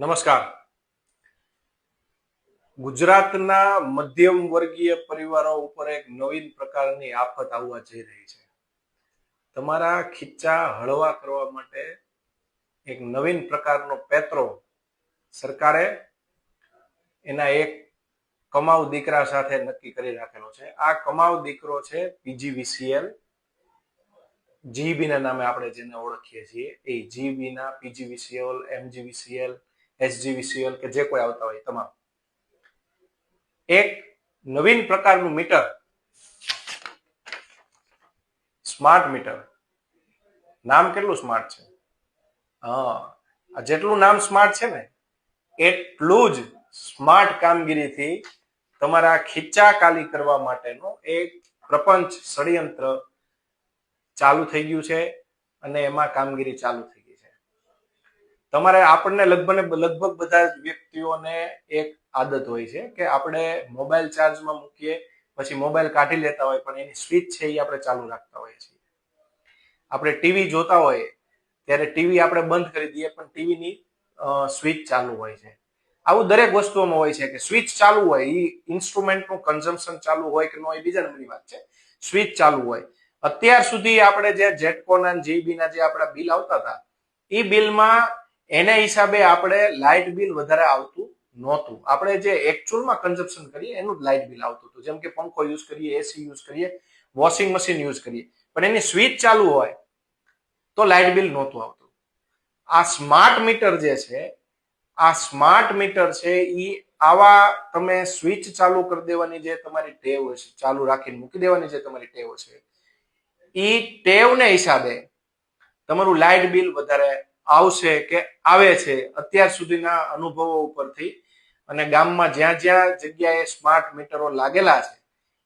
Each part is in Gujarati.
નમસ્કાર. ગુજરાતના મધ્યમ વર્ગીય પરિવારો ઉપર એક નવીન પ્રકારની આફત આવવા જઈ રહી છે. તમારા ખીચ્ચા હળવા કરવા માટે એક નવીન પ્રકારનો પેત્રો સરકારે એના એક કમાવ દીકરા સાથે નક્કી કરી રાખેલો છે. આ કમાવ દીકરો છે પીજીવીસીએલ. જીબીના નામે આપણે જેને ઓળખીએ છીએ, એ જીબીના, પીજીવીસીએલ, એમજીવીસીએલ એસજીવીસીએલ કે જે કોઈ આવતા હોય તમામ. એક નવીન પ્રકારનું મીટર. Smart meter. નામ કેટલું સ્માર્ટ છે? હા જેટલું નામ સ્માર્ટ છે ને, એટલું જ સ્માર્ટ કામગીરીથી તમારા ખીચા કાલી કરવા માટેનો એક પ્રપંચ ષડયંત્ર ચાલુ થઈ ગયું છે અને એમાં કામગીરી ચાલુ થઈ તમારે આપણને લગભગ લગભગ બધા જ વ્યક્તિઓને એક આદત હોય છે કે આપણે મોબાઈલ ચાર્જમાં મૂકીએ, પછી મોબાઈલ કાઢી લેતા હોય, પણ એની સ્વિચ છે એ આપણે ચાલુ રાખતા હોઈએ છીએ. આપણે ટીવી જોતા હોઈએ ત્યારે ટીવી આપણે બંધ કરી દઈએ, પણ ટીવીની સ્વિચ ચાલુ હોય છે. આવું દરેક વસ્તુઓમાં હોય છે કે સ્વિચ ચાલુ હોય એ ઇન્સ્ટ્રુમેન્ટનું કન્ઝમ્પશન ચાલુ હોય કે ન હોય બીજા નંબરની વાત છે. સ્વિચ ચાલુ હોય. અત્યાર સુધી આપણે જે જેટકોના જીબીના જે આપણા બિલ આવતા હતા એ બિલમાં એના હિસાબે આપણે લાઇટ બિલ વધારે આવતું નહોતું. આપણે જે એકચ્યુઅલમાં કન્ઝપ્શન કરીએ, એનું લાઇટ બિલ આવતું હતું. જેમ કે પંખો યુઝ કરીએ એસી યુઝ કરીએ વોશિંગ મશીન યુઝ કરીએ. પણ એની સ્વિચ ચાલુ હોય તો લાઇટ બિલ નહોતું આવતું. આ સ્માર્ટ મીટર જે છે, આ સ્માર્ટ મીટર છે એ આવા તમે સ્વિચ ચાલુ કરી દેવાની જે તમારી ટેવ છે, ચાલુ રાખીને મૂકી દેવાની જે તમારી ટેવ છે એ ટેવને હિસાબે તમારું લાઇટ બિલ વધારે આવશે કે આવે છે, અત્યાર સુધીના અનુભવો ઉપરથી. અને ગામમાં જ્યાં જ્યાં જગ્યાએ સ્માર્ટ મીટરો લાગેલા છે,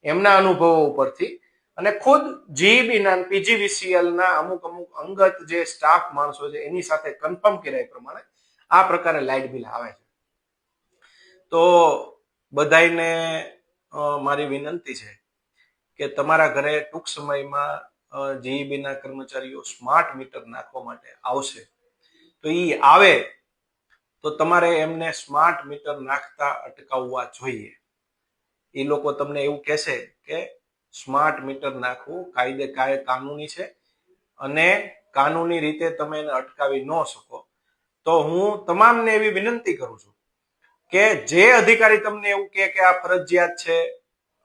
એમના અનુભવો ઉપરથી. અને ખુદ જીઈબીના પીજીવીસીએલના પીજીવીસીએલ અમુક અમુક અંગત જે સ્ટાફ માણસો છે, એની સાથે કન્ફર્મ કર્યા પ્રમાણે આ પ્રકારે લાઇટ બિલ આવે છે. તો બધાને મારી વિનંતી છે કે તમારા ઘરે ટૂંક સમયમાં જીઈબીના કર્મચારીઓ સ્માર્ટ મીટર નાખવા માટે આવશે. તો એ આવે તો તમારે એમને સ્માર્ટ મીટર નાખતા અટકાવવા જોઈએ. એ લોકો તમને એવું કહેશે કે સ્માર્ટ મીટર નાખવું કાયદે કાય કાનૂની છે અને કાનૂની રીતે તમે એને અટકાવી ન શકો. તો હું તમામને એવી વિનંતી કરું છું કે જે અધિકારી તમને એવું કહે કે આ ફરજિયાત છે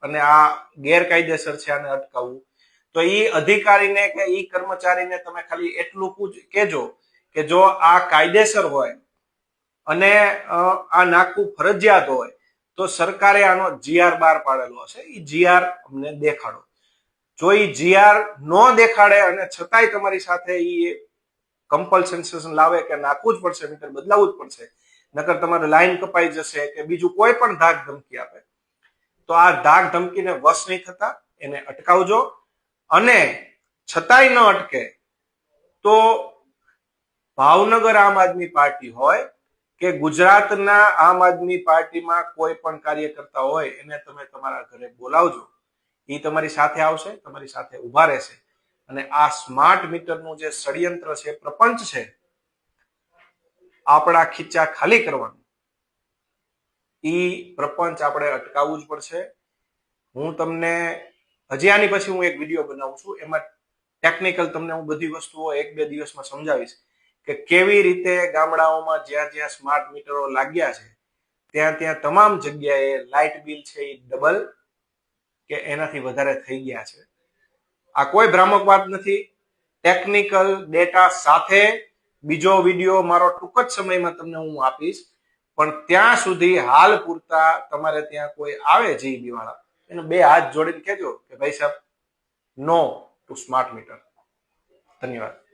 અને આ ગેરકાયદેસર છે આને અટકાવવું, તો એ અધિકારીને કે એ કર્મચારીને તમે ખાલી એટલું કહેજો કે જો આ કાયદેસર હોય અને આ નાખવું ફરજિયાત હોય, તો સરકારે આનો જીઆર બહાર પાડેલો હશે. એ જીઆર અમને દેખાડો. જો એ જીઆર ન દેખાડે અને છતાંય તમારી સાથે એ કમ્પલસેન્સેશન લાવે કે નાખવું જ પડશે મીટર બદલાવવું જ પડશે, નકર તમારે લાઈન કપાઈ જશે કે બીજું કોઈ પણ ધાક ધમકી આપે, તો આ ધાક ધમકીને વશ નહીં થતા, એને અટકાવજો. અને છતાંય ન અટકે, તો ભાવનગર આમ આદમી પાર્ટી હોય કે ગુજરાતના આમ આદમી પાર્ટીમાં કોઈ પણ કાર્યકર્તા હોય, એને તમે તમારા ઘરે બોલાવજો. એ તમારી સાથે આવશે, તમારી સાથે ઊભા રહેશે. અને આ સ્માર્ટ મીટરનું જે ષડયંત્ર છે, પ્રપંચ છે, આપણા ખીચા ખાલી કરવાનું. ઈ પ્રપંચ આપણે અટકાવવું જ પડશે. હું તમને, હજી આની પછી હું એક વીડિયો બનાવું છું. એમાં ટેકનિકલ તમને હું બધી વસ્તુઓ એક બે દિવસમાં સમજાવીશ. કે કેવી રીતે ગામડાઓમાં જ્યાં જ્યાં સ્માર્ટ મીટરો લાગ્યા છે, ત્યાં ત્યાં તમામ જગ્યાએ લાઇટ બિલ છે એ ડબલ કે એનાથી વધારે થઈ ગયા છે. આ કોઈ ભ્રામક વાત નથી. ટેકનિકલ ડેટા સાથે બીજો વીડિયો મારો ટૂંક જ સમયમાં તમને હું આપીશ. પણ ત્યાં સુધી હાલ પૂરતા તમારે ત્યાં કોઈ આવે જીઈબી વાળા એને બે હાથ જોડીને કહેજો કે ભાઈ સાહેબ, નો ટુ સ્માર્ટ મીટર. ધન્યવાદ.